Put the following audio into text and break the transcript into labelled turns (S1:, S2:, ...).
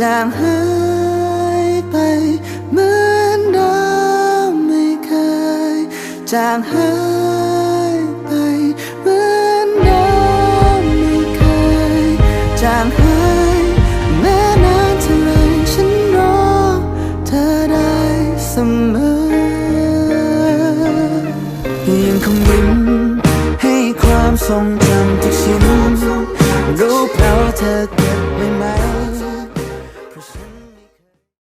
S1: จางหายไปเหมือนดราไม่เคย จางหายไปเหมือนดราไม่เคย จางหายแม้นานเท่าไรฉันรอเธอได้เสมอยังคงยิ้มให้ความทรงจำทุกชิ้นรูปเราเธอเก็บ